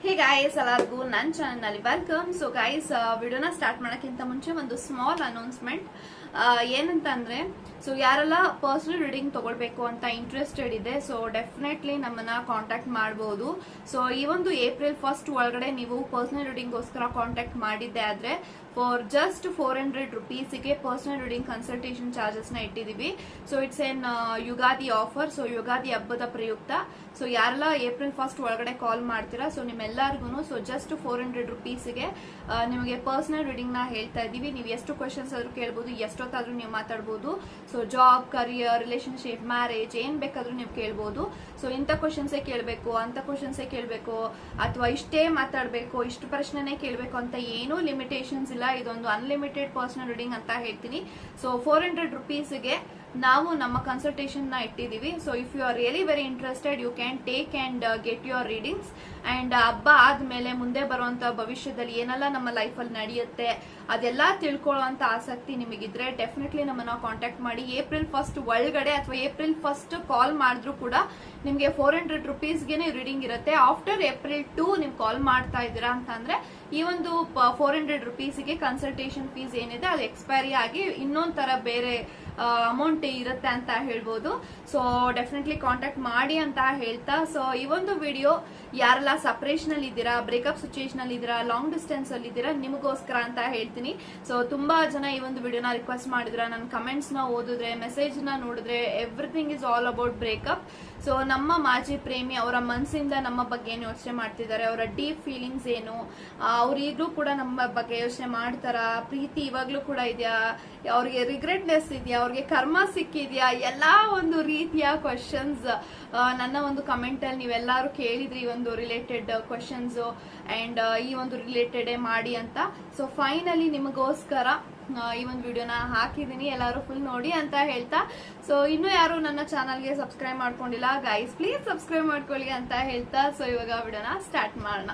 Hey guys ಎಲ್ಲರಿಗೂ ನನ್ನ ಚಾನಲ್ನಲ್ಲಿ ವೆಲ್ಕಮ್ ಸೊ ಗಾಯ್ಸ್ ವಿಡಿಯೋನ ಸ್ಟಾರ್ಟ್ ಮಾಡೋಕ್ಕಿಂತ ಮುಂಚೆ ಒಂದು ಸ್ಮಾಲ್ ಅನೌನ್ಸ್ಮೆಂಟ್ ಏನಂತ ಅಂದ್ರೆ ಸೊ ಯಾರೆಲ್ಲ ಪರ್ಸನಲ್ ರೀಡಿಂಗ್ ತಗೊಳ್ಬೇಕು ಅಂತ ಇಂಟ್ರೆಸ್ಟೆಡ್ ಇದೆ ಸೊ ಡೆಫಿನೆಟ್ಲಿ ನಮ್ಮನ್ನ ಕಾಂಟ್ಯಾಕ್ಟ್ ಮಾಡಬಹುದು ಸೊ ಈ ಒಂದು ಏಪ್ರಿಲ್ ಫಸ್ಟ್ ಒಳಗಡೆ ನೀವು ಪರ್ಸನಲ್ ರೀಡಿಂಗ್ಗೋಸ್ಕರ ಕಾಂಟ್ಯಾಕ್ಟ್ ಮಾಡಿದ್ದೆ ಆದ್ರೆ ಫಾರ್ ಜಸ್ಟ್ ಫೋರ್ ಹಂಡ್ರೆಡ್ ರುಪೀಸಿಗೆ ಪರ್ಸನಲ್ ರೀಡಿಂಗ್ ಕನ್ಸಲ್ಟೇಷನ್ ಚಾರ್ಜಸ್ನ ಇಟ್ಟಿದೀವಿ. So it's an Ugadi offer so Ugadi ಹಬ್ಬದ ಪ್ರಯುಕ್ತ. ಸೊ ಯಾರೆಲ್ಲ ಏಪ್ರಿಲ್ ಫಸ್ಟ್ ಒಳಗಡೆ ಕಾಲ್ ಮಾಡ್ತೀರಾ ಸೊ ನಿಮ್ಮೆಲ್ಲರಿಗೂ ಸೊ ಜಸ್ಟ್ ಫೋರ್ ಹಂಡ್ರೆಡ್ ರುಪೀಸ್ಗೆ ನಿಮಗೆ ಪರ್ಸನಲ್ ರೀಡಿಂಗ್ನ ಹೇಳ್ತಾ ಇದೀವಿ ನೀವು ಎಷ್ಟು ಕ್ವಶನ್ಸ್ ಆದ್ರೂ ಕೇಳ್ಬೋದು ಎಷ್ಟೊತ್ತಾದ್ರೂ ನೀವು ಮಾತಾಡ್ಬೋದು. So job career relationship marriage ಏನ್ ಬೇಕಾದರೂ ನೀವು ಕೇಳ್ಬೋದು. ಸೊ ಇಂಥ ಕ್ವಶನ್ಸೇ ಕೇಳಬೇಕು ಅಂತ ಕ್ವಶನ್ಸೇ ಕೇಳಬೇಕು, ಅಥವಾ ಇಷ್ಟೇ ಮಾತಾಡಬೇಕು, ಇಷ್ಟು ಪ್ರಶ್ನೆನೇ ಕೇಳಬೇಕು ಅಂತ ಏನೂ ಲಿಮಿಟೇಷನ್ಸ್ ಇಲ್ಲ. ಇದೊಂದು ಅನ್ಲಿಮಿಟೆಡ್ ಪರ್ಸನಲ್ ರೀಡಿಂಗ್ ಅಂತ ಹೇಳ್ತೀನಿ. ಸೊ ಫೋರ್ ಹಂಡ್ರೆಡ್ ರುಪೀಸ್ಗೆ ನಾವು ನಮ್ಮ ಕನ್ಸಲ್ಟೇಷನ್ನ ಇಟ್ಟಿದೀವಿ so if you are really very interested you can take and get your readings and ಹಬ್ಬ ಆದ್ಮೇಲೆ ಮುಂದೆ ಬರುವಂತ ಭವಿಷ್ಯದಲ್ಲಿ ಏನೆಲ್ಲ ನಮ್ಮ ಲೈಫಲ್ಲಿ ನಡೆಯುತ್ತೆ, ಅದೆಲ್ಲ ತಿಳ್ಕೊಳ್ಳುವಂತ ಆಸಕ್ತಿ ನಿಮಗಿದ್ರೆ ಡೆಫಿನೆಟ್ಲಿ ನಮ್ಮನ್ನ ಕಾಂಟ್ಯಾಕ್ಟ್ ಮಾಡಿ. ಏಪ್ರಿಲ್ ಫಸ್ಟ್ ಒಳಗಡೆ ಅಥವಾ ಏಪ್ರಿಲ್ ಫಸ್ಟ್ ಕಾಲ್ ಮಾಡಿದ್ರು ಕೂಡ ನಿಮಗೆ ಫೋರ್ ಹಂಡ್ರೆಡ್ ರುಪೀಸ್ಗೆನೆ ರೀಡಿಂಗ್ ಇರುತ್ತೆ. ಆಫ್ಟರ್ ಏಪ್ರಿಲ್ ಟು ನೀವು ಕಾಲ್ ಮಾಡ್ತಾ ಇದ್ದೀರಾ ಅಂತ ಅಂದ್ರೆ ಈ ಒಂದು ಫೋರ್ ಹಂಡ್ರೆಡ್ ರುಪೀಸ್ಗೆ ಕನ್ಸಲ್ಟೇಷನ್ ಫೀಸ್ ಏನಿದೆ, ಅದು ಎಕ್ಸ್ಪೈರಿ ಆಗಿ ಇನ್ನೊಂದ್ ತರ ಬೇರೆ ಅಮೌಂಟ್ ಇರುತ್ತೆ ಅಂತ ಹೇಳ್ಬೋದು. ಸೊ ಡೆಫಿನೆಟ್ಲಿ ಕಾಂಟ್ಯಾಕ್ಟ್ ಮಾಡಿ ಅಂತ ಹೇಳ್ತಾ. ಸೊ ಈ ಒಂದು ವಿಡಿಯೋ ಯಾರೆಲ್ಲ ಸಪ್ರೇಷನ್ ಅಲ್ಲಿ ಇದ್ದೀರಾ ಬ್ರೇಕಪ್ ಸಿಚುಯೇಷನ್ ಅಲ್ಲಿ ಇದ್ದೀರಾ ಲಾಂಗ್ ಡಿಸ್ಟೆನ್ಸ್ ಅಲ್ಲಿ ಇದ್ದೀರಾ, ನಿಮಗೋಸ್ಕರ ಅಂತ ಹೇಳ್ತೀನಿ. ಸೊ ತುಂಬಾ ಜನ ಈ ಒಂದು ವಿಡಿಯೋನ ರಿಕ್ವೆಸ್ಟ್ ಮಾಡಿದ್ರ, ನನ್ನ ಕಮೆಂಟ್ಸ್ನ ಓದಿದ್ರೆ ಮೆಸೇಜ್ನ ನೋಡಿದ್ರೆ everything is all about breakup so ನಮ್ಮ ಮಾಜಿ ಪ್ರೇಮಿ ಅವರ ಮನಸ್ಸಿಂದ ನಮ್ಮ ಬಗ್ಗೆ ಏನು ಯೋಚನೆ ಮಾಡ್ತಿದ್ದಾರೆ? ಅವರ ಡೀಪ್ ಫೀಲಿಂಗ್ಸ್ ಏನು? ಅವ್ರು ಕೂಡ ನಮ್ಮ ಬಗ್ಗೆ ಯೋಚನೆ ಮಾಡ್ತಾರ? ಪ್ರೀತಿ ಇವಾಗ್ಲೂ ಕೂಡ ಇದೆಯಾ? ಅವ್ರಿಗೆ ರಿಗ್ರೆಟ್ನೆಸ್ ಇದೆಯಾ? ಅವ್ರಿಗೆ ಕರ್ಮ ಸಿಕ್ಕಿದ್ಯಾ? ಎಲ್ಲಾ ಒಂದು ರೀತಿಯ ಕ್ವಶನ್ಸ್ ನನ್ನ ಒಂದು ಕಮೆಂಟ್ ಅಲ್ಲಿ ನೀವೆಲ್ಲರೂ ಕೇಳಿದ್ರಿ ಈ ಒಂದು ರಿಲೇಟೆಡ್ ಕ್ವಶನ್ಸ್ ಅಂಡ್ ಈ ಒಂದು ರಿಲೇಟೆಡೇ ಮಾಡಿ ಅಂತ. ಸೊ ಫೈನಲಿ ನಿಮಗೋಸ್ಕರ ಈ ಒಂದು ವಿಡಿಯೋನ ಹಾಕಿದ್ದೀನಿ. ಎಲ್ಲರೂ ಫುಲ್ ನೋಡಿ ಅಂತ ಹೇಳ್ತಾ. ಸೊ ಇನ್ನೂ ಯಾರು ನನ್ನ ಚಾನಲ್ಗೆ ಸಬ್ಸ್ಕ್ರೈಬ್ ಮಾಡ್ಕೊಂಡಿಲ್ಲ ಗೈಸ್ ಪ್ಲೀಸ್ ಸಬ್ಸ್ಕ್ರೈಬ್ ಮಾಡ್ಕೊಳ್ಳಿ ಅಂತ ಹೇಳ್ತಾ. ಸೊ ಇವಾಗ ವಿಡಿಯೋನ ಸ್ಟಾರ್ಟ್ ಮಾಡೋಣ.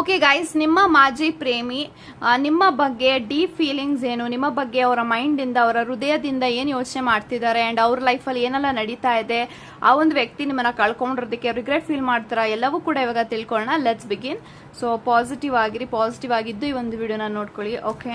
ಓಕೆ ಗೈಸ್ ನಿಮ್ಮ ಮಾಜಿ ಪ್ರೇಮಿ ನಿಮ್ಮ ಬಗ್ಗೆ ಡೀಪ್ ಫೀಲಿಂಗ್ಸ್ ಏನು? ನಿಮ್ಮ ಬಗ್ಗೆ ಅವರ ಮೈಂಡಿಂದ ಅವರ ಹೃದಯದಿಂದ ಏನು ಯೋಚನೆ ಮಾಡ್ತಿದ್ದಾರೆ? ಅಂಡ್ ಅವ್ರ ಲೈಫಲ್ಲಿ ಏನೆಲ್ಲ ನಡೀತಾ ಇದೆ? ಆ ಒಂದು ವ್ಯಕ್ತಿ ನಿಮ್ಮನ್ನು ಕಳ್ಕೊಂಡಿರೋದಕ್ಕೆ ರಿಗ್ರೆಟ್ ಫೀಲ್ ಮಾಡ್ತಾರಾ? ಎಲ್ಲವೂ ಕೂಡ ಇವಾಗ ತಿಳ್ಕೊಳ್ಳೋಣ. ಲೆಟ್ಸ್ ಬಿಗಿನ್ ಸೊ ಪಾಸಿಟಿವ್ ಆಗಿರಿ ಪಾಸಿಟಿವ್ ಆಗಿದ್ದು ಈ ಒಂದು ವಿಡಿಯೋನ ನೋಡ್ಕೊಳ್ಳಿ. Okay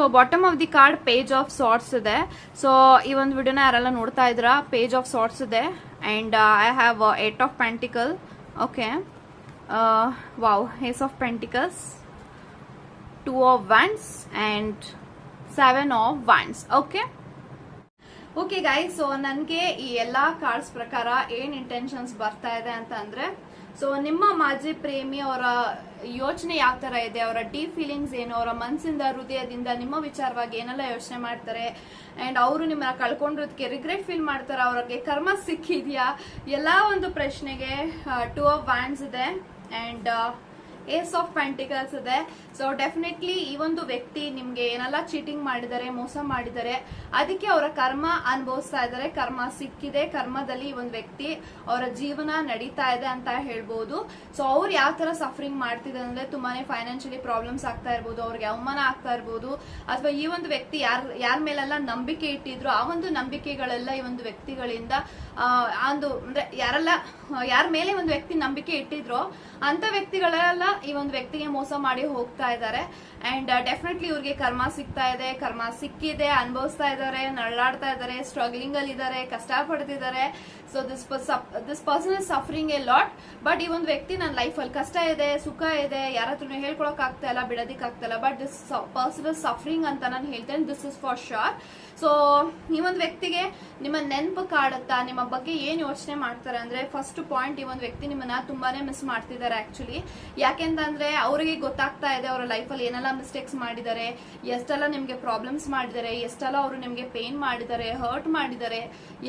so bottom of the card page of swords ಇದೆ. ಸೊ ಈ ಒಂದು ವಿಡಿಯೋನ ಯಾರೆಲ್ಲ ನೋಡ್ತಾ ಇದ್ರ ಪೇಜ್ ಆಫ್ ಸಾರ್ಟ್ಸ್ ಇದೆ. And I have eight of pentacle okay wow ace of pentacles two of wands and seven of wands okay okay guy so ನನಗೆ ಈ ಎಲ್ಲ ಕಾರ್ಡ್ಸ್ ಪ್ರಕಾರ ಏನ್ ಇಂಟೆನ್ಷನ್ಸ್ ಬರ್ತಾ ಇದೆ ಅಂತ ಅಂದ್ರೆ ಸೊ ನಿಮ್ಮ ಮಾಜಿ ಪ್ರೇಮಿ ಅವರ ಯೋಚನೆ ಯಾವ ತರ ಇದೆ? ಅವರ ಡೀಪ್ ಫೀಲಿಂಗ್ಸ್ ಏನು? ಅವರ ಮನಸ್ಸಿಂದ ಹೃದಯದಿಂದ ನಿಮ್ಮ ವಿಚಾರವಾಗಿ ಏನೆಲ್ಲ ಯೋಚನೆ ಮಾಡ್ತಾರೆ? ಅಂಡ್ ಅವರು ನಿಮ್ಮನ್ನ ಕಳ್ಕೊಂಡಿರೋದಕ್ಕೆ ರಿಗ್ರೆಟ್ ಫೀಲ್ ಮಾಡ್ತಾರೆ? ಅವ್ರಿಗೆ ಕರ್ಮ ಸಿಕ್ಕಿದ್ಯಾ? ಎಲ್ಲಾ ಒಂದು ಪ್ರಶ್ನೆಗೆ ಟೂ ಆಫ್ ವ್ಯಾನ್ಸ್ ಇದೆ. ಅಂಡ್ ಏಸ್ ಆಫ್ ಪ್ಯಾಂಟಿಕಲ್ಸ್ ಇದೆ. ಸೊ ಡೆಫಿನೆಟ್ಲಿ ಈ ಒಂದು ವ್ಯಕ್ತಿ ನಿಮ್ಗೆ ಏನೆಲ್ಲ ಚೀಟಿಂಗ್ ಮಾಡಿದ್ದಾರೆ, ಮೋಸ ಮಾಡಿದ್ದಾರೆ, ಅದಕ್ಕೆ ಅವರ ಕರ್ಮ ಅನುಭವಿಸ್ತಾ ಇದ್ದಾರೆ. ಕರ್ಮ ಸಿಕ್ಕಿದೆ, ಕರ್ಮದಲ್ಲಿ ಈ ಒಂದು ವ್ಯಕ್ತಿ ಅವರ ಜೀವನ ನಡೀತಾ ಇದೆ ಅಂತ ಹೇಳ್ಬೋದು. ಸೊ ಅವ್ರು ಯಾವ ತರ ಸಫರಿಂಗ್ ಮಾಡ್ತಿದ್ದಾರೆ ಅಂದ್ರೆ ತುಂಬಾನೇ ಫೈನಾನ್ಷಿಯಲಿ ಪ್ರಾಬ್ಲಮ್ಸ್ ಆಗ್ತಾ ಇರ್ಬೋದು, ಅವ್ರಿಗೆ ಅವಮಾನ ಆಗ್ತಾ ಇರ್ಬೋದು. ಅಥವಾ ಈ ಒಂದು ವ್ಯಕ್ತಿ ಯಾರ ಯಾರ ಮೇಲೆಲ್ಲ ನಂಬಿಕೆ ಇಟ್ಟಿದ್ರು, ಆ ಒಂದು ನಂಬಿಕೆಗಳೆಲ್ಲ ಈ ಒಂದು ವ್ಯಕ್ತಿಗಳಿಂದ ಒಂದು ಅಂದ್ರೆ ಯಾರೆಲ್ಲ, ಯಾರ ಮೇಲೆ ಒಂದು ವ್ಯಕ್ತಿ ನಂಬಿಕೆ ಇಟ್ಟಿದ್ರೋ ಅಂತ ವ್ಯಕ್ತಿಗಳೆಲ್ಲ ಈ ಒಂದು ವ್ಯಕ್ತಿಗೆ ಮೋಸ ಮಾಡಿ ಹೋಗ್ತಾ ಇದ್ದಾರೆ. ಅಂಡ್ ಡೆಫಿನೆಟ್ಲಿ ಇವ್ರಿಗೆ ಕರ್ಮ ಸಿಗ್ತಾ ಇದೆ, ಕರ್ಮ ಸಿಕ್ಕಿದೆ, ಅನುಭವಿಸ್ತಾ ಇದ್ದಾರೆ, ನರಳಾಡ್ತಾ ಇದ್ದಾರೆ ಸ್ಟ್ರಗ್ಲಿಂಗ್ ಅಲ್ಲಿ ಇದ್ದಾರೆ ಕಷ್ಟ ಪಡ್ತಿದ್ದಾರೆ so this this person is suffering a lot but ಈ ಒಂದು ವ್ಯಕ್ತಿ ನನ್ನ ಲೈಫಲ್ಲಿ ಕಷ್ಟ ಇದೆ, ಸುಖ ಇದೆ ಯಾರ ಹತ್ರನೂ ಹೇಳ್ಕೊಳಕ್ ಆಗ್ತಾ ಇಲ್ಲ. ಬಿಡೋದಿಕ್ ಆಗ್ತಾ ಇಲ್ಲ but this person is suffering ಅಂತ ನಾನು ಹೇಳ್ತೇನೆ this is for sure so ಈ ಒಂದು ವ್ಯಕ್ತಿಗೆ ನಿಮ್ಮ ನೆನಪು ಕಾಡುತ್ತಾ, ನಿಮ್ಮ ಬಗ್ಗೆ ಏನ್ ಯೋಚನೆ ಮಾಡ್ತಾರೆ ಅಂದ್ರೆ ಫಸ್ಟ್ ಪಾಯಿಂಟ್ ಈ ಒಂದು ವ್ಯಕ್ತಿ ನಿಮ್ಮನ್ನ ತುಂಬಾನೇ ಮಿಸ್ ಮಾಡ್ತಿದ್ದಾರೆ ಆಕ್ಚುಲಿ ಯಾಕೆಂತಂದ್ರೆ ಅವರಿಗೆ ಗೊತ್ತಾಗ್ತಾ ಇದೆ ಅವರ ಲೈಫಲ್ಲಿ ಏನೆಲ್ಲ ಮಿಸ್ಟೇಕ್ಸ್ ಮಾಡಿದ್ದಾರೆ, ಎಷ್ಟೆಲ್ಲ ನಿಮ್ಗೆ ಪ್ರಾಬ್ಲಮ್ಸ್ ಮಾಡಿದ್ದಾರೆ, ಎಷ್ಟೆಲ್ಲ ಅವರು ನಿಮ್ಗೆ ಪೇನ್ ಮಾಡಿದ್ದಾರೆ ಹರ್ಟ್ ಮಾಡಿದ್ದಾರೆ,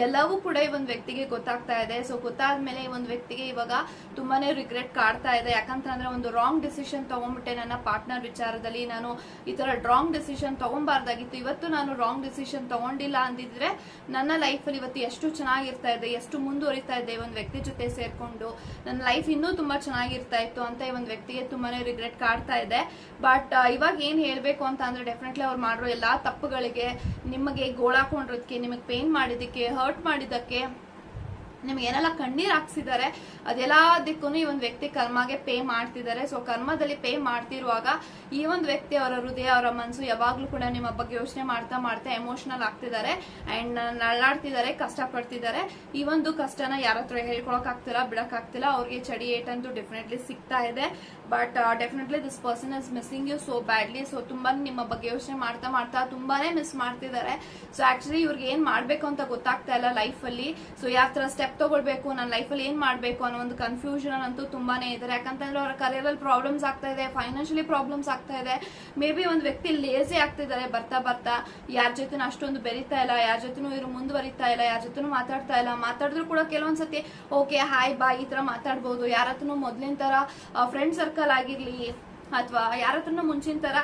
ಎಲ್ಲವೂ ಕೂಡ ಈ ಒಂದು ವ್ಯಕ್ತಿಗೆ ಗೊತ್ತಾಗ್ತಾ ಇದೆ. ಸೊ ಗೊತ್ತಾದ್ಮೇಲೆ ಈ ಒಂದು ವ್ಯಕ್ತಿಗೆ ಇವಾಗ ತುಂಬಾನೇ ರಿಗ್ರೆಟ್ ಕಾಡ್ತಾ ಇದೆ. ಯಾಕಂತಂದ್ರೆ ಒಂದು ರಾಂಗ್ ಡಿಸಿಷನ್ ತಗೊಂಡ್ಬಿಟ್ಟೆ ನನ್ನ ಪಾರ್ಟ್ನರ್ ವಿಚಾರದಲ್ಲಿ. ನಾನು ಈ ತರ ರಾಂಗ್ ಡಿಸಿಷನ್ ತಗೊಂಬಾರ್ದಾಗಿತ್ತು. ಇವತ್ತು ನಾನು ರಾಂಗ್ ಡಿಸಿಷನ್ ತಗೊಂಡಿಲ್ಲ ಅಂದಿದ್ರೆ ನನ್ನ ಲೈಫಲ್ಲಿ ಇವತ್ತು ಎಷ್ಟು ಚೆನ್ನಾಗಿರ್ತಾ ಇದೆ, ಎಷ್ಟು ಮುಂದುವರಿತಾ ಇದೆ ಒಂದು ವ್ಯಕ್ತಿ ಜೊತೆ ಸೇರ್ಕೊಂಡು. ನನ್ನ ಲೈಫ್ ಇನ್ನೂ ತುಂಬಾ ಚೆನ್ನಾಗಿರ್ತಾ ಇತ್ತು ಅಂತ ಈ ಒಂದು ವ್ಯಕ್ತಿ ವ್ಯಕ್ತಿಗೆ ತುಂಬಾನೇ ರಿಗ್ರೆಟ್ ಕಾಡ್ತಾ ಇದೆ. ಬಟ್ ಇವಾಗ ಏನ್ ಹೇಳ್ಬೇಕು ಅಂತ ಅಂದ್ರೆ ಡೆಫಿನೆಟ್ಲಿ ಅವ್ರು ಮಾಡಿರೋ ಎಲ್ಲಾ ತಪ್ಪುಗಳಿಗೆ ನಿಮಗೆ ಗೋಳಾಕೊಂಡಿರೋದಕ್ಕೆ ನಿಮಗೆ ಪೇನ್ ಮಾಡಿದಕ್ಕೆ ಹರ್ಟ್ ಮಾಡಿದ್ದಕ್ಕೆ ನಿಮ್ಗೆ ಏನೆಲ್ಲ ಕಣ್ಣೀರ್ ಹಾಕ್ಸಿದ್ದಾರೆ ಅದೆಲ್ಲದಕ್ಕೂ ಈ ಒಂದು ವ್ಯಕ್ತಿ ಕರ್ಮಗೆ ಪೇ ಮಾಡ್ತಿದ್ದಾರೆ. ಸೊ ಕರ್ಮದಲ್ಲಿ ಪೇ ಮಾಡ್ತಿರುವಾಗ ಈ ಒಂದು ವ್ಯಕ್ತಿ ಅವರ ಹೃದಯ, ಅವರ ಮನಸ್ಸು ಯಾವಾಗ್ಲೂ ಕೂಡ ನಿಮ್ಮ ಬಗ್ಗೆ ಯೋಚನೆ ಮಾಡ್ತಾ ಮಾಡ್ತಾ ಎಮೋಷನಲ್ ಆಗ್ತಿದ್ದಾರೆ ಅಂಡ್ ನಳ್ಳಾಡ್ತಿದ್ದಾರೆ ಕಷ್ಟ ಪಡ್ತಿದ್ದಾರೆ ಈ ಒಂದು ಕಷ್ಟನ ಯಾರ ಹತ್ರ ಹೇಳ್ಕೊಳಕ್ ಆಗ್ತಿಲ್ಲ, ಬಿಡಕ್ ಆಗ್ತಿಲ್ಲ. ಅವ್ರಿಗೆ ಚಡಿ ಏಟಂತೂ ಡೆಫಿನೆಟ್ಲಿ ಸಿಗ್ತಾ ಇದೆ. But definitely this person is missing you so badly so ತುಂಬಾ ನಿಮ್ಮ ಬಗ್ಗೆ ಯೋಚನೆ ಮಾಡ್ತಾ ಮಾಡ್ತಾ ತುಂಬಾನೇ ಮಿಸ್ ಮಾಡ್ತಿದ್ದಾರೆ. ಸೊ ಆಕ್ಚುಲಿ ಇವ್ರಿಗೆ ಏನ್ ಮಾಡ್ಬೇಕು ಅಂತ ಗೊತ್ತಾಗ್ತಾ ಇಲ್ಲ ಲೈಫ್ ಅಲ್ಲಿ. ಸೊ ಯಾವ ತರ ಸ್ಟೆಪ್ ತಗೊಳ್ಬೇಕು, ನನ್ನ ಲೈಫಲ್ಲಿ ಏನು ಮಾಡಬೇಕು ಅನ್ನೋ ಒಂದು ಕನ್ಫ್ಯೂಷನ್ ಅಂತೂ ತುಂಬಾನೇ ಇದ್ದಾರೆ ಯಾಕಂತಂದ್ರೆ ಅವರ ಕರಿಯರಲ್ಲಿ ಪ್ರಾಬ್ಲಮ್ಸ್ ಆಗ್ತಾ ಇದೆ ಫೈನಾನ್ಷಿಯಲಿ ಪ್ರಾಬ್ಲಮ್ಸ್ ಆಗ್ತಾ ಇದೆ. ಮೇ ಬಿ ಒಂದು ವ್ಯಕ್ತಿ ಲೇಸಿ ಆಗ್ತಿದ್ದಾರೆ ಬರ್ತಾ ಬರ್ತಾ, ಯಾರ ಜೊತೆನೂ ಅಷ್ಟೊಂದು ಬೆರಿತಾ ಇಲ್ಲ, ಯಾರ ಜೊತೆನೂ ಇವರು ಮುಂದುವರಿತಾ ಇಲ್ಲ, ಯಾರ ಜೊತೆನೂ ಮಾತಾಡ್ತಾ ಇಲ್ಲ. ಮಾತಾಡಿದ್ರು ಕೂಡ ಕೆಲವೊಂದ್ಸತಿ ಓಕೆ ಹಾಯ್ ಬಾಯ್ ಈ ತರ ಮಾತಾಡ್ಬೋದು. ಯಾರ ಹತ್ರನೂ ಮೊದ್ಲಿನ ತರ ಫ್ರೆಂಡ್ ಸರ್ಕಲ್ ಆಗಿರ್ಲಿ, ಅಥವಾ ಯಾರ ಹತ್ರನೂ ಮುಂಚಿನ ತರ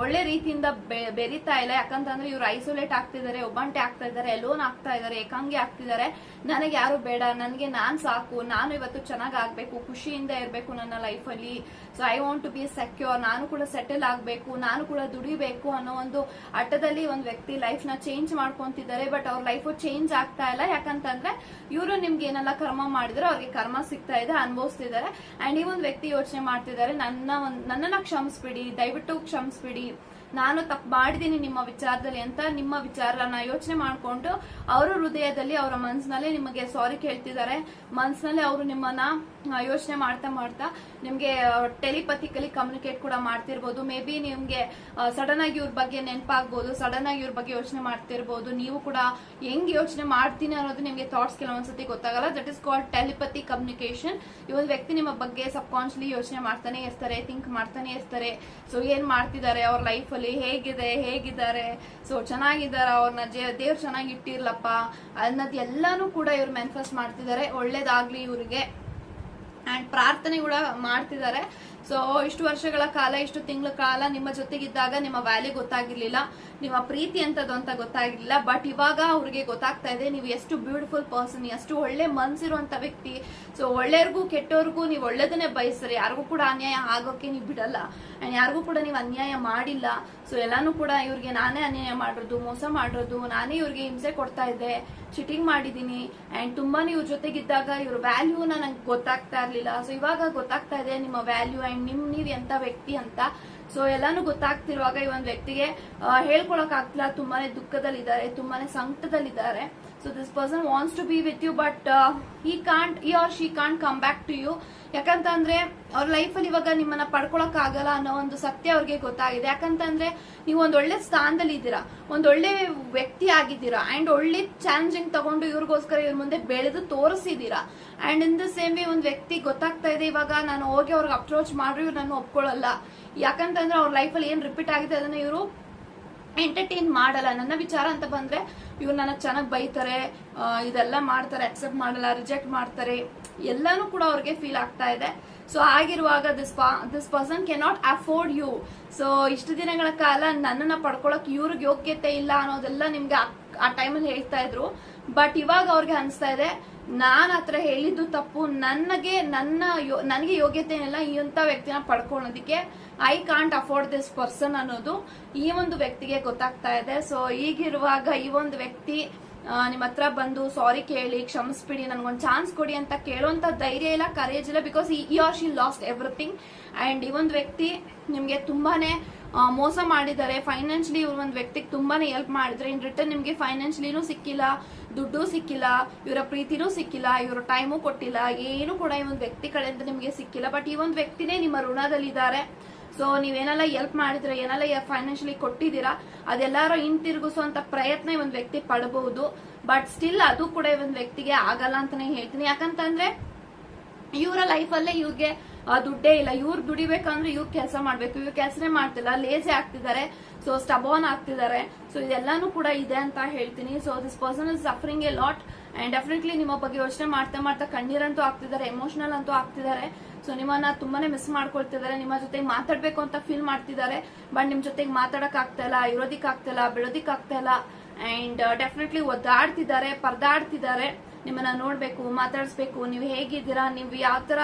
ಒಳ್ಳೆ ರೀತಿಯಿಂದ ಬೆರಿತಾ ಇಲ್ಲ. ಯಾಕಂತಂದ್ರೆ ಇವ್ರು ಐಸೋಲೇಟ್ ಆಗ್ತಿದ್ದಾರೆ, ಒಬ್ಬಂಟೆ ಆಗ್ತಾ ಇದ್ದಾರೆ ಲೋನ್ ಆಗ್ತಾ ಇದ್ದಾರೆ, ಏಕಾಂಗಿ ಆಗ್ತಿದ್ದಾರೆ. ನನಗೆ ಯಾರು ಬೇಡ, ನನಗೆ ನಾನ್ ಸಾಕು, ನಾನು ಇವತ್ತು ಚೆನ್ನಾಗ್ ಆಗ್ಬೇಕು, ಖುಷಿಯಿಂದ ಇರಬೇಕು ನನ್ನ ಲೈಫಲ್ಲಿ so I want to be secure ನಾನು ಕೂಡ ಸೆಟಲ್ ಆಗಬೇಕು, ನಾನು ಕೂಡ ದುಡಿಬೇಕು ಅನ್ನೋ ಒಂದು ಅಟ್ಟದಲ್ಲಿ ಒಂದು ವ್ಯಕ್ತಿ ಲೈಫ್ನ ಚೇಂಜ್ ಮಾಡ್ಕೊಂತಿದ್ದಾರೆ ಬಟ್ ಅವ್ರ ಲೈಫ್ ಚೇಂಜ್ ಆಗ್ತಾ ಇಲ್ಲ. ಯಾಕಂತಂದ್ರೆ ಇವರು ನಿಮ್ಗೆ ಏನೆಲ್ಲ ಕರ್ಮ ಮಾಡಿದ್ರೆ, ಅವ್ರಿಗೆ ಕರ್ಮ ಸಿಗ್ತಾ ಇದೆ, ಅನುಭವಿಸ್ತಿದ್ದಾರೆ. ಅಂಡ್ ಈ ಒಂದು ವ್ಯಕ್ತಿ ಯೋಚನೆ ಮಾಡ್ತಿದ್ದಾರೆ, ನನ್ನ ಒಂದು, ನನ್ನನ್ನ ಕ್ಷಮಿಸ್ಬಿಡಿ, ದಯವಿಟ್ಟು ಕ್ಷಮಿಸ್ಬಿಡಿ ನಾನು ತಪ್ಪು ಮಾಡಿದ್ದೀನಿ ನಿಮ್ಮ ವಿಚಾರದಲ್ಲಿ ಅಂತ ನಿಮ್ಮ ವಿಚಾರನ ಯೋಚನೆ ಮಾಡಿಕೊಂಡು ಅವರ ಹೃದಯದಲ್ಲಿ, ಅವರ ಮನಸ್ಸಿನಲ್ಲಿ ನಿಮಗೆ ಸಾರಿ ಕೇಳ್ತಿದ್ದಾರೆ. ಮನಸ್ಸಿನಲ್ಲಿ ಅವರು ನಿಮ್ಮನ್ನ ಯೋಚನೆ ಮಾಡ್ತಾ ಮಾಡ್ತಾ ನಿಮ್ಗೆ ಟೆಲಿಪಥಿಕಲಿ ಕಮ್ಯುನಿಕೇಟ್ ಕೂಡ ಮಾಡ್ತಿರ್ಬೋದು. ಮೇ ಬಿ ನಿಮ್ಗೆ ಸಡನ್ ಆಗಿ ಇವ್ರ ಬಗ್ಗೆ ನೆನಪಾಗ್ಬೋದು ಸಡನ್ ಆಗಿ ಇವ್ರ ಬಗ್ಗೆ ಯೋಚನೆ ಮಾಡ್ತಿರ್ಬೋದು. ನೀವು ಕೂಡ ಹೆಂಗ್ ಯೋಚನೆ ಮಾಡ್ತೀನಿ ಅನ್ನೋದು ನಿಮ್ಗೆ ಥಾಟ್ಸ್ ಕೆಲವೊಂದ್ಸತಿ ಗೊತ್ತಾಗಲ್ಲ. That is called telepathy communication ಈ ಒಂದು ವ್ಯಕ್ತಿ ನಿಮ್ಮ ಬಗ್ಗೆ ಸಬ್ ಕಾನ್ಶಿಯಸ್ಲಿ ಯೋಚನೆ ಮಾಡ್ತಾನೆ ಇರ್ತಾರೆ ಥಿಂಕ್ ಮಾಡ್ತಾನೆ ಇರ್ತಾರೆ ಸೊ ಏನ್ ಮಾಡ್ತಿದ್ದಾರೆ? ಅವ್ರ ಲೈಫ್ ಅಲ್ಲಿ ಹೇಗಿದೆ, ಹೇಗಿದ್ದಾರೆ? ಸೊ ಚೆನ್ನಾಗಿದ್ದಾರೆ ಅವ್ರನ್ನ? ದೇವ್ರು ಚೆನ್ನಾಗಿ ಇಟ್ಟಿರ್ಲಪ್ಪ ಅನ್ನೋದು ಎಲ್ಲಾನು ಕೂಡ ಇವ್ರು ಮ್ಯಾನಿಫೆಸ್ಟ್ ಮಾಡ್ತಿದ್ದಾರೆ. ಒಳ್ಳೇದಾಗ್ಲಿ ಇವ್ರಿಗೆ. ಅಂಡ್ ಪ್ರಾರ್ಥನೆ ಕೂಡ ಮಾಡ್ತಿದ್ದಾರೆ. ಸೊ ಇಷ್ಟು ವರ್ಷಗಳ ಕಾಲ, ಇಷ್ಟು ತಿಂಗಳ ಕಾಲ ನಿಮ್ಮ ಜೊತೆಗಿದ್ದಾಗ ನಿಮ್ಮ ವ್ಯಾಲ್ಯೂ ಗೊತ್ತಾಗಿರ್ಲಿಲ್ಲ, ನಿಮ್ಮ ಪ್ರೀತಿ ಅಂತದ್ದು ಅಂತ ಗೊತ್ತಾಗಿರ್ಲಿಲ್ಲ ಬಟ್ ಇವಾಗ ಅವ್ರಿಗೆ ಗೊತ್ತಾಗ್ತಾ ಇದೆ, ನೀವು ಎಷ್ಟು ಬ್ಯೂಟಿಫುಲ್ ಪರ್ಸನ್ ಎಷ್ಟು ಒಳ್ಳೆ ಮನ್ಸಿರುವಂತ ವ್ಯಕ್ತಿ. ಸೊ ಒಳ್ಳೆಯವ್ರಿಗೂ ಕೆಟ್ಟವ್ರಿಗೂ ನೀವು ಒಳ್ಳೇದನ್ನೇ ಬಯಸ್ತಾರೆ ಯಾರಿಗೂ ಕೂಡ ಅನ್ಯಾಯ ಆಗೋಕೆ ನೀವು ಬಿಡಲ್ಲ ಆ್ಯಂಡ್ ಯಾರಿಗೂ ಕೂಡ ನೀವು ಅನ್ಯಾಯ ಮಾಡಿಲ್ಲ. ಸೊ ಎಲ್ಲಾನು ಕೂಡ ಇವ್ರಿಗೆ ನಾನೇ ಅನ್ಯಾಯ ಮಾಡಿರೋದು, ಮೋಸ ಮಾಡಿರೋದು, ನಾನೇ ಇವ್ರಿಗೆ ಹಿಂಸೆ ಕೊಡ್ತಾ ಇದ್ದೆ ಚಿಟಿಂಗ್ ಮಾಡಿದ್ದೀನಿ ಅಂಡ್ ತುಂಬಾನೇ ಇವ್ರ ಜೊತೆಗಿದ್ದಾಗ ಇವ್ರ ವ್ಯಾಲ್ಯೂನ ನಂಗೆ ಗೊತ್ತಾಗ್ತಾ ಇರ್ಲಿಲ್ಲ. ಸೊ ಇವಾಗ ಗೊತ್ತಾಗ್ತಾ ಇದೆ ನಿಮ್ಮ ವ್ಯಾಲ್ಯೂ ಅಂಡ್ ನಿಮ್ಮ ನೀವ್ ಎಂತ ವ್ಯಕ್ತಿ ಅಂತ. ಸೊ ಎಲ್ಲಾನು ಗೊತ್ತಾಗ್ತಿರುವಾಗ ಈ ಒಂದು ವ್ಯಕ್ತಿಗೆ ಹೇಳ್ಕೊಳಕ್ ಆಗ್ತಿಲ್ಲ. ತುಂಬಾನೇ ದುಃಖದಲ್ಲಿದ್ದಾರೆ, ತುಂಬಾನೇ ಸಂಕಟದಲ್ಲಿದ್ದಾರೆ. So this person wants to be with you but he can't he or she can't come back to you ಯಾಕಂತಂದ್ರೆ, ಅವ್ರ ಲೈಫಲ್ಲಿ ಇವಾಗ ನಿಮ್ಮನ್ನ ಪಡ್ಕೊಳಕ್ ಆಗಲ್ಲ ಅನ್ನೋ ಒಂದು ಸತ್ಯ ಅವ್ರಿಗೆ ಗೊತ್ತಾಗಿದೆ. ಯಾಕಂತಂದ್ರೆ, ನೀವು ಒಂದ್ ಒಳ್ಳೆ ಸ್ಥಾನದಲ್ಲಿ ಇದ್ದೀರಾ. ಒಂದ್ ಒಳ್ಳೆ ವ್ಯಕ್ತಿ ಆಗಿದ್ದೀರಾ. ಅಂಡ್ ಒಳ್ಳೆ ಚಾಲೆಂಜಿಂಗ್ ತಗೊಂಡು ಇವ್ರಿಗೋಸ್ಕರ ಇವ್ರ ಮುಂದೆ ಬೆಳೆದು ತೋರಿಸಿದೀರಾ and in the same way ಒಂದ್ ವ್ಯಕ್ತಿ ಗೊತ್ತಾಗ್ತಾ ಇದೆ, ಇವಾಗ ನಾನು ಹೋಗಿ ಅವ್ರಿಗೆ ಅಪ್ರೋಚ್ ಮಾಡ್ರಿ, ಇವ್ರು ನಾನು ಒಪ್ಕೊಳ್ಳಲ್ಲ ಯಾಕಂತಂದ್ರೆ ಅವ್ರ ಲೈಫಲ್ಲಿ ಏನ್ ರಿಪೀಟ್ ಆಗಿದೆ ಅದನ್ನ ಇವರು ಎಂಟರ್ಟೈನ್ ಮಾಡಲ್ಲ. ನನ್ನ ವಿಚಾರ ಅಂತ ಬಂದ್ರೆ, ಇವ್ರು ನನಗೆ ಚೆನ್ನಾಗಿ ಬೈತಾರೆ ಇದೆಲ್ಲ ಮಾಡ್ತಾರೆ ಅಕ್ಸೆಪ್ಟ್ ಮಾಡಲ್ಲ ರಿಜೆಕ್ಟ್ ಮಾಡ್ತಾರೆ, ಎಲ್ಲಾನು ಕೂಡ ಅವ್ರಿಗೆ ಫೀಲ್ ಆಗ್ತಾ ಇದೆ. ಸೊ ಆಗಿರುವಾಗ this this person cannot afford you so ಇಷ್ಟು ದಿನಗಳ ಕಾಲ ನನ್ನನ್ನ ಪಡ್ಕೊಳಕ್ ಇವ್ರಿಗೆ ಯೋಗ್ಯತೆ ಇಲ್ಲ ಅನ್ನೋದೆಲ್ಲ ನಿಮ್ಗೆ ಆ ಟೈಮಲ್ಲಿ ಹೇಳ್ತಾ ಇದ್ರು. ಬಟ್ ಇವಾಗ ಅವ್ರಿಗೆ ಅನಿಸ್ತಾ ಇದೆ ನಾನ್ ಹತ್ರ ಹೇಳಿದ್ದು ತಪ್ಪು. ನನಗೆ, ನನ್ನ ನನಗೆ ಯೋಗ್ಯತೆ ಇಲ್ಲ ಈ ಅಂತ ವ್ಯಕ್ತಿನ ಪಡ್ಕೊಳ್ಳೋದಕ್ಕೆ I can't afford this person ಅನ್ನೋದು ಈ ಒಂದು ವ್ಯಕ್ತಿಗೆ ಗೊತ್ತಾಗ್ತಾ ಇದೆ. ಸೊ ಈಗಿರುವಾಗ ಈ ಒಂದು ವ್ಯಕ್ತಿ ನಿಮ್ಮ ಹತ್ರ ಬಂದು ಸಾರಿ ಕೇಳಿ, ಕ್ಷಮಿಸ್ಬಿಡಿ, ನನ್ಗೊಂದು ಚಾನ್ಸ್ ಕೊಡಿ ಅಂತ ಕೇಳೋಂತ ಧೈರ್ಯ ಇಲ್ಲ ಕರೇಜ್ ಇಲ್ಲ because he or she lost everything and ಈ ಒಂದು ವ್ಯಕ್ತಿ ನಿಮಗೆ ತುಂಬಾನೇ ಮೋಸ ಮಾಡಿದ್ದಾರೆ. ಫೈನಾನ್ಷಿಯಲಿ ಇವ್ರ ಒಂದು ವ್ಯಕ್ತಿಗೆ ತುಂಬಾನೇ ಹೆಲ್ಪ್ ಮಾಡಿದ್ರೆ, ಇನ್ ರಿಟರ್ನ್ ನಿಮ್ಗೆ ಫೈನಾನ್ಷಿಯಲಿನೂ ಸಿಕ್ಕಿಲ್ಲ, ದುಡ್ಡು ಸಿಕ್ಕಿಲ್ಲ, ಇವರ ಪ್ರೀತಿನೂ ಸಿಕ್ಕಿಲ್ಲ, ಇವರ ಟೈಮು ಕೊಟ್ಟಿಲ್ಲ, ಏನು ಕೂಡ ಈ ಒಂದು ವ್ಯಕ್ತಿ ಕಡೆಯಿಂದ ನಿಮಗೆ ಸಿಕ್ಕಿಲ್ಲ. ಬಟ್ ಈ ಒಂದು ವ್ಯಕ್ತಿನೇ ನಿಮ್ಮ ಋಣದಲ್ಲಿದ್ದಾರೆ. ಸೊ ನೀವೇನೆಲ್ಲ ಹೆಲ್ಪ್ ಮಾಡಿದ್ರೆ, ಏನೆಲ್ಲ ಫೈನಾನ್ಷಿಯಲಿ ಕೊಟ್ಟಿದ್ದೀರಾ, ಅದೆಲ್ಲರೂ ಹಿಂತಿರುಗಿಸುವಂತ ಪ್ರಯತ್ನ ಈ ಒಂದು ವ್ಯಕ್ತಿ ಪಡಬಹುದು ಬಟ್ ಸ್ಟಿಲ್ ಅದು ಕೂಡ ಈ ಒಂದು ವ್ಯಕ್ತಿಗೆ ಆಗಲ್ಲ ಅಂತಾನೆ ಹೇಳ್ತೀನಿ. ಯಾಕಂತಂದ್ರೆ, ಇವರ ಲೈಫಲ್ಲೇ ಇವ್ರಿಗೆ ದುಡ್ಡೇ ಇಲ್ಲ. ಇವ್ರು ದುಡಿಬೇಕಂದ್ರೆ ಇವ್ರು ಕೆಲಸ ಮಾಡ್ಬೇಕು. ಇವ್ರು ಕೆಲಸನೇ ಮಾಡ್ತಿಲ್ಲ. ಲೇಜಿ ಆಗ್ತಿದ್ದಾರೆ. ಸೊ ಸ್ಟಬೋನ್ ಆಗ್ತಿದ್ದಾರೆ. ಸೊ ಇದೆಲ್ಲಾನು ಕೂಡ ಇದೆ ಅಂತ ಹೇಳ್ತೀನಿ. So this person is suffering a lot and definitely ನಿಮ್ಮ ಬಗ್ಗೆ ಯೋಚನೆ ಮಾಡ್ತಾ ಮಾಡ್ತಾ ಕಣ್ಣೀರಂತೂ ಆಗ್ತಿದ್ದಾರೆ. ಎಮೋಷನಲ್ ಅಂತೂ ಆಗ್ತಿದ್ದಾರೆ. ಸೊ ನಿಮ್ಮನ್ನ ತುಂಬಾನೇ ಮಿಸ್ ಮಾಡ್ಕೊಳ್ತಿದ್ದಾರೆ. ನಿಮ್ಮ ಜೊತೆಗೆ ಮಾತಾಡ್ಬೇಕು ಅಂತ ಫೀಲ್ ಮಾಡ್ತಿದ್ದಾರೆ. ಬಟ್ ನಿಮ್ ಜೊತೆಗೆ ಮಾತಾಡಕ್ ಆಗ್ತಾ ಇಲ್ಲ, ಇರೋದಿಕ್ ಆಗ್ತಾ ಇಲ್ಲ ಬಿಡೋದಿಕ್ ಆಗ್ತಾ ಇಲ್ಲ. ಅಂಡ್ ಡೆಫಿನೆಟ್ಲಿ ಒದ್ದಾಡ್ತಿದ್ದಾರೆ, ಪರದಾಡ್ತಿದ್ದಾರೆ. ನಿಮ್ಮನ್ನ ನೋಡ್ಬೇಕು, ಮಾತಾಡಿಸ್ಬೇಕು, ನೀವು ಹೇಗಿದ್ದೀರಾ, ನೀವು ಯಾವ ತರ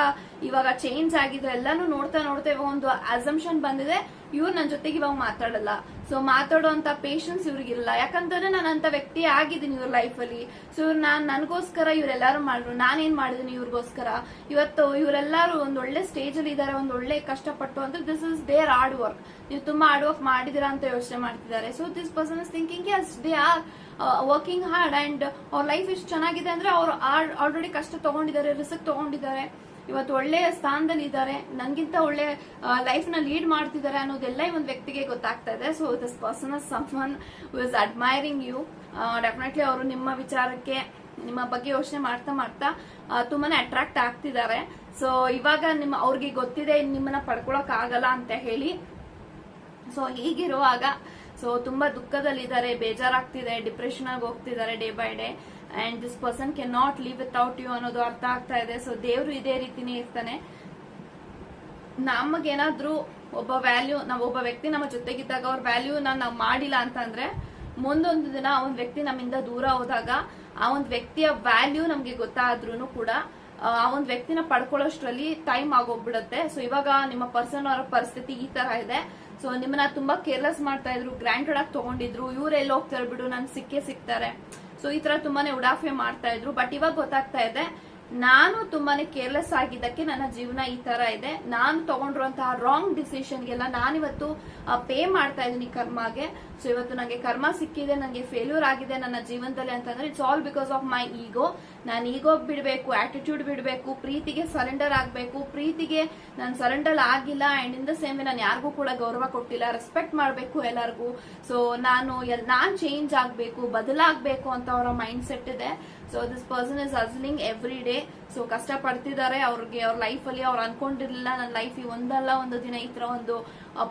ಇವಾಗ ಚೇಂಜ್ ಆಗಿದ್ರೆ ಎಲ್ಲಾನು ನೋಡ್ತಾ ನೋಡ್ತಾ ಇವಾಗ ಒಂದು ಅಸಂಪ್ಷನ್ ಬಂದಿದೆ. ಇವ್ರು ನನ್ನ ಜೊತೆಗೆ ಇವಾಗ ಮಾತಾಡಲ್ಲ. ಸೊ ಮಾತಾಡುವಂತ ಪೇಷನ್ಸ್ ಇವ್ರಿಗಿಲ್ಲ ಯಾಕಂತಂದ್ರೆ ನಾನು ಅಂತ ವ್ಯಕ್ತಿ ಆಗಿದ್ದೀನಿ ಇವ್ರ ಲೈಫಲ್ಲಿ ಸೊ ಇವ್ರು ನಾನ್, ನನಗೋಸ್ಕರ ಇವರೆಲ್ಲರೂ ಮಾಡಿದ್ರು ನಾನೇನ್ ಮಾಡಿದೀನಿ ಇವ್ರಿಗೋಸ್ಕರ? ಇವತ್ತು ಇವರೆಲ್ಲರೂ ಒಂದ್ ಒಳ್ಳೆ ಸ್ಟೇಜ್ ಅಲ್ಲಿ ಇದಾರೆ, ಒಂದ್ ಒಳ್ಳೆ ಕಷ್ಟಪಟ್ಟು ಅಂದ್ರೆ this is their hard work ನೀವು ತುಂಬಾ ಹಾರ್ಡ್ ವರ್ಕ್ ಮಾಡಿದಿರಾ ಅಂತ ಯೋಚನೆ ಮಾಡ್ತಿದ್ದಾರೆ. So this person is thinking as they are working hard and ಅವ್ರ ಲೈಫ್ ಇಷ್ಟು ಚೆನ್ನಾಗಿದೆ ಅಂದ್ರೆ ಅವ್ರು ಆಲ್ರೆಡಿ ಕಷ್ಟ ತಗೊಂಡಿದ್ದಾರೆ ರಿಸ್ಕ್ ತಗೊಂಡಿದ್ದಾರೆ. ಇವತ್ತು ಒಳ್ಳೆಯ ಸ್ಥಾನದಲ್ಲಿ ಇದ್ದಾರೆ ನನಗಿಂತ ಒಳ್ಳೆ ಲೈಫ್ನ ಲೀಡ್ ಮಾಡ್ತಿದ್ದಾರೆ ಅನ್ನೋದೆಲ್ಲ ಈ ಒಂದು ವ್ಯಕ್ತಿಗೆ ಗೊತ್ತಾಗ್ತಾ ಇದೆ. So this person someone is admiring you definitely ಅವರು ನಿಮ್ಮ ವಿಚಾರಕ್ಕೆ, ನಿಮ್ಮ ಬಗ್ಗೆ ಯೋಚನೆ ಮಾಡ್ತಾ ಮಾಡ್ತಾ ತುಂಬಾನೇ ಅಟ್ರಾಕ್ಟ್ ಆಗ್ತಿದ್ದಾರೆ. ಸೊ ಇವಾಗ ನಿಮ್ಮ, ಅವ್ರಿಗೆ ಗೊತ್ತಿದೆ ನಿಮ್ಮನ್ನ ಪಡ್ಕೊಳಕ್ ಆಗಲ್ಲ ಅಂತ ಹೇಳಿ. ಸೊ ಹೀಗಿರುವಾಗ ಸೊ ತುಂಬಾ ದುಃಖದಲ್ಲಿದ್ದಾರೆ, ಬೇಜಾರಾಗ್ತಿದೆ ಡಿಪ್ರೆಷನ್ ಆಗಿ ಹೋಗ್ತಿದ್ದಾರೆ day by day and this person can not leave without you ಅನ್ನೋದು ಅರ್ಥ ಆಗ್ತಾ ಇದೆ. ಸೊ ದೇವರು ಇದೇ ರೀತಿನೇ ಇರ್ತಾನೆ. ನಮಗೇನಾದ್ರೂ ಒಬ್ಬ ವ್ಯಾಲ್ಯೂ ನಾವು ಒಬ್ಬ ವ್ಯಕ್ತಿ ನಮ್ಮ ಜೊತೆಗಿದ್ದಾಗ ಅವ್ರ ವ್ಯಾಲ್ಯೂ ನಾವು ಮಾಡಿಲ್ಲ ಅಂತಂದ್ರೆ, ಮುಂದೊಂದು ದಿನ ಆ ಒಂದು ವ್ಯಕ್ತಿ ನಮ್ಮಿಂದ ದೂರ ಹೋದಾಗ, ಆ ಒಂದು ವ್ಯಕ್ತಿಯ ವ್ಯಾಲ್ಯೂ ನಮ್ಗೆ ಗೊತ್ತಾದ್ರೂ ಕೂಡ, ಆ ಒಂದು ವ್ಯಕ್ತಿನ ಪಡ್ಕೊಳ್ಳೋಷ್ಟ್ರಲ್ಲಿ ಟೈಮ್ ಆಗೋಗ್ಬಿಡತ್ತೆ. ಸೊ ಇವಾಗ ನಿಮ್ಮ ಪರ್ಸನ್ ಅವರ ಪರಿಸ್ಥಿತಿ ಈ ತರ ಇದೆ. ಸೊ ನಿಮ್ಮನ್ನ ತುಂಬಾ ಕೇರ್ಲೆಸ್ ಮಾಡ್ತಾ ಇದ್ರು ಗ್ರಾಂಟೆಡ್ ಆಗಿ ತಗೊಂಡಿದ್ರು, ಇವ್ರು ಎಲ್ಲಿ ಹೋಗ್ತಾರೆ ಬಿಡು, ನನ್ ಸಿಕ್ಕೇ ಸಿಗ್ತಾರೆ. ಸೊ ಈ ತರ ತುಂಬಾನೇ ಉಡಾಫೆ ಮಾಡ್ತಾ ಇದ್ರು. ಬಟ್ ಇವಾಗ ಗೊತ್ತಾಗ್ತಾ ಇದೆ ನಾನು ತುಂಬಾನೇ ಕೇರ್ಲೆಸ್ ಆಗಿದ್ದಕ್ಕೆ ನನ್ನ ಜೀವನ ಈ ತರ ಇದೆ. ನಾನು ತಗೊಂಡಿರುವಂತಹ ರಾಂಗ್ ಡಿಸಿಷನ್ಗೆಲ್ಲ ನಾನಿವತ್ತು ಪೇ ಮಾಡ್ತಾ ಇದ್ದೀನಿ ಕರ್ಮಗೆ. ಸೊ ಇವತ್ತು ನನಗೆ ಕರ್ಮ ಸಿಕ್ಕಿದೆ ನನಗೆ ಫೇಲ್ಯೂರ್ ಆಗಿದೆ ನನ್ನ ಜೀವನದಲ್ಲಿ ಅಂತಂದ್ರೆ it's all because of my ego ನಾನು ಈಗೋ ಬಿಡಬೇಕು ಆಟಿಟ್ಯೂಡ್ ಬಿಡಬೇಕು, ಪ್ರೀತಿಗೆ ಸರೆಂಡರ್ ಆಗಬೇಕು. ಪ್ರೀತಿಗೆ ನಾನು ಸರೆಂಡರ್ ಆಗಿಲ್ಲ ಅಂಡ್ ಇನ್ ದ ಸೇಮ್ ನಾನು ಯಾರಿಗೂ ಕೂಡ ಗೌರವ ಕೊಟ್ಟಿಲ್ಲ ರೆಸ್ಪೆಕ್ಟ್ ಮಾಡಬೇಕು ಎಲ್ಲರಿಗೂ. ಸೊ ನಾನು ನಾನ್ ಚೇಂಜ್ ಆಗಬೇಕು, ಬದಲಾಗಬೇಕು ಅಂತ ಅವರ ಮೈಂಡ್ ಸೆಟ್ ಇದೆ. So this person is hustling every day so ಕಷ್ಟ ಪಡ್ತಿದ್ದಾರೆ ಅವ್ರಿಗೆ ಅವ್ರ ಲೈಫ್ ಅಲ್ಲಿ ಅವ್ರು ಅನ್ಕೊಂಡಿರ್ಲಿಲ್ಲ. ನನ್ನ ಲೈಫ್ ಒಂದಲ್ಲ, ಒಂದು ದಿನ ಈ ತರ ಒಂದು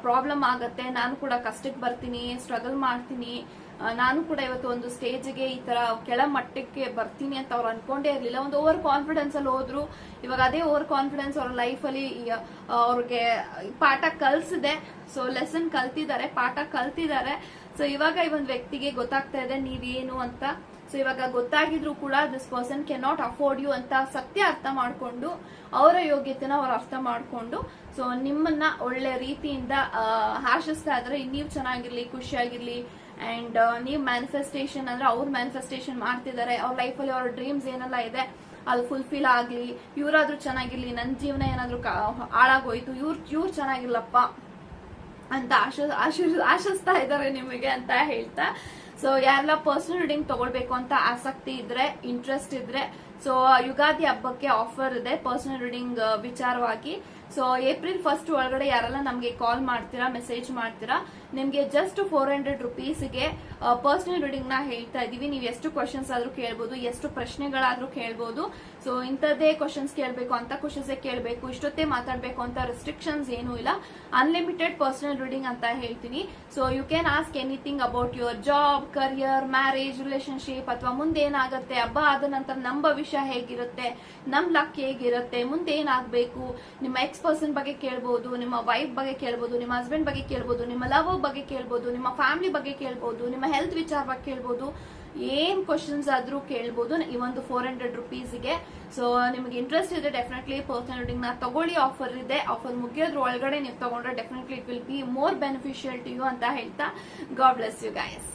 ಪ್ರಾಬ್ಲಮ್ ಆಗತ್ತೆ. ನಾನು ಕೂಡ ಕಷ್ಟಕ್ಕೆ ಬರ್ತೀನಿ ಸ್ಟ್ರಗಲ್ ಮಾಡ್ತೀನಿ. ನಾನು ಕೂಡ ಇವತ್ತು ಒಂದು ಸ್ಟೇಜ್ಗೆ ಈ ತರ ಕೆಳ ಮಟ್ಟಕ್ಕೆ ಬರ್ತೀನಿ ಅಂತ ಅವ್ರು ಅನ್ಕೊಂಡೇ ಇರ್ಲಿಲ್ಲ. ಒಂದು ಓವರ್ ಕಾನ್ಫಿಡೆನ್ಸ್ ಅಲ್ಲಿ ಹೋದ್ರು. ಇವಾಗ ಅದೇ ಓವರ್ ಕಾನ್ಫಿಡೆನ್ಸ್ ಅವ್ರ ಲೈಫ್ ಅಲ್ಲಿ ಅವ್ರಿಗೆ ಪಾಠ ಕಲ್ಸಿದೆ. ಸೊ ಲೆಸನ್ ಕಲ್ತಿದ್ದಾರೆ, ಪಾಠ ಕಲ್ತಿದ್ದಾರೆ. ಸೊ ಇವಾಗ ಈ ಒಂದು ವ್ಯಕ್ತಿಗೆ ಗೊತ್ತಾಗ್ತಾ ಇದೆ, ನೀವೇನು ಅಂತ. ಸೊ ಇವಾಗ ಗೊತ್ತಾಗಿದ್ರು ಕೂಡ this person can not afford you ಅಂತ ಸತ್ಯ ಅರ್ಥ ಮಾಡ್ಕೊಂಡು, ಅವರ ಯೋಗ್ಯತೆನ ಅವ್ರು ಅರ್ಥ ಮಾಡ್ಕೊಂಡು ಸೊ ನಿಮ್ಮನ್ನ ಒಳ್ಳೆ ರೀತಿಯಿಂದ ಆಶಿಸ್ತಾ ಇದ್ರೆ ನೀವು ಚೆನ್ನಾಗಿರ್ಲಿ, ಖುಷಿಯಾಗಿರ್ಲಿ ಅಂಡ್ ನೀವು ಮ್ಯಾನಿಫೆಸ್ಟೇಷನ್ ಅಂದ್ರೆ ಅವ್ರ ಮ್ಯಾನಿಫೆಸ್ಟೇಷನ್ ಮಾಡ್ತಿದ್ದಾರೆ ಅವ್ರ ಲೈಫಲ್ಲಿ ಅವ್ರ ಡ್ರೀಮ್ಸ್ ಏನೆಲ್ಲ ಇದೆ ಅದು ಫುಲ್ಫಿಲ್ ಆಗ್ಲಿ, ಇವರಾದ್ರೂ ಚೆನ್ನಾಗಿರ್ಲಿ ನನ್ನ ಜೀವನ ಏನಾದ್ರೂ ಹಾಳಾಗೋಯ್ತು, ಇವ್ರು ಇವ್ರು ಚೆನ್ನಾಗಿರ್ಲಪ್ಪ ಅಂತ ಆಶ, ಆಶೀರ್, ಆಶಿಸ್ತಾ ಇದ್ದಾರೆ ನಿಮಗೆ ಅಂತ ಹೇಳ್ತಾ. ಸೊ ಯಾರೆಲ್ಲ ಪರ್ಸನಲ್ ರೀಡಿಂಗ್ ತಗೊಳ್ಬೇಕು ಅಂತ ಆಸಕ್ತಿ ಇದ್ರೆ ಇಂಟ್ರೆಸ್ಟ್ ಇದ್ರೆ ಸೊ ಯುಗಾದಿ ಹಬ್ಬಕ್ಕೆ ಆಫರ್ ಇದೆ ಪರ್ಸನಲ್ ರೀಡಿಂಗ್ ವಿಚಾರವಾಗಿ. ಸೊ ಏಪ್ರಿಲ್ ಫಸ್ಟ್ ಒಳಗಡೆ ಯಾರೆಲ್ಲ ನಮಗೆ ಕಾಲ್ ಮಾಡ್ತೀರಾ ಮೆಸೇಜ್ ಮಾಡ್ತೀರಾ, ನಿಮ್ಗೆ ಜಸ್ಟ್ ಫೋರ್ ಹಂಡ್ರೆಡ್ ರುಪೀಸ್ಗೆ ಪರ್ಸನಲ್ ರೀಡಿಂಗ್ನ ಹೇಳ್ತಾ ಇದೀವಿ ನೀವು ಎಷ್ಟು ಕ್ವಶನ್ಸ್ ಆದ್ರೂ ಕೇಳ್ಬೋದು, ಎಷ್ಟು ಪ್ರಶ್ನೆಗಳಾದ್ರೂ ಕೇಳ್ಬೋದು. ಸೊ ಇಂಥದ್ದೇ ಕ್ವಶನ್ಸ್ ಕೇಳಬೇಕು, ಅಂತ ಕ್ವಶನ್ಸ್ ಕೇಳಬೇಕು, ಇಷ್ಟೊತ್ತೇ ಮಾತಾಡಬೇಕು ಅಂತ ರೆಸ್ಟ್ರಿಕ್ಷನ್ಸ್ ಏನೂ ಇಲ್ಲ. ಅನ್ಲಿಮಿಟೆಡ್ ಪರ್ಸನಲ್ ರೀಡಿಂಗ್ ಅಂತ ಹೇಳ್ತೀನಿ. So you can ask anything about your job career marriage relationship ಅಥವಾ ಮುಂದೆ ಏನಾಗುತ್ತೆ, ಹಬ್ಬ ಆದ ನಂತರ ನಮ್ಮ ಭವಿಷ್ಯ ಹೇಗಿರುತ್ತೆ ನಮ್ ಲಕ್ ಹೇಗಿರುತ್ತೆ, ಮುಂದೆ ಏನಾಗಬೇಕು, ನಿಮ್ಮ ಎಕ್ಸ್ ಪರ್ಸನ್ ಬಗ್ಗೆ ಕೇಳ್ಬೋದು, ನಿಮ್ಮ ವೈಫ್ ಬಗ್ಗೆ ಕೇಳ್ಬೋದು, ನಿಮ್ಮ ಹಸ್ಬೆಂಡ್ ಬಗ್ಗೆ ಕೇಳ್ಬೋದು, ನಿಮ್ಮ ಲವ್ ಬಗ್ಗೆ ಕೇಳ್ಬೋದು, ನಿಮ್ಮ ಫ್ಯಾಮಿಲಿ ಬಗ್ಗೆ ಕೇಳ್ಬೋದು, ನಿಮ್ಮ ಹೆಲ್ತ್ ವಿಚಾರವಾಗಿ ಕೇಳ್ಬೋದು, ಏನ್ ಕ್ವಶನ್ಸ್ ಆದ್ರೂ ಕೇಳ್ಬೋದು ಈ ಒಂದು ಫೋರ್ ಹಂಡ್ರೆಡ್ ರುಪೀಸ್ಗೆ ಸೊ ನಿಮ್ಗೆ ಇಂಟ್ರೆಸ್ಟ್ ಇದೆ ಡೆಫಿನೆಟ್ಲಿ ಪರ್ಸನಲ್ ರೀಡಿಂಗ್ನ ತಗೊಳ್ಳಿ ಆಫರ್ ಇದೆ. ಆಫರ್ ಮುಗಿಯೋದ್ರ ಒಳಗಡೆ ನೀವು ತಗೊಂಡ್ರೆ definitely it will be more beneficial to you ಅಂತ ಹೇಳ್ತಾ ಗಾಡ್ ಬ್ಲೆಸ್ ಯು ಗೈಸ್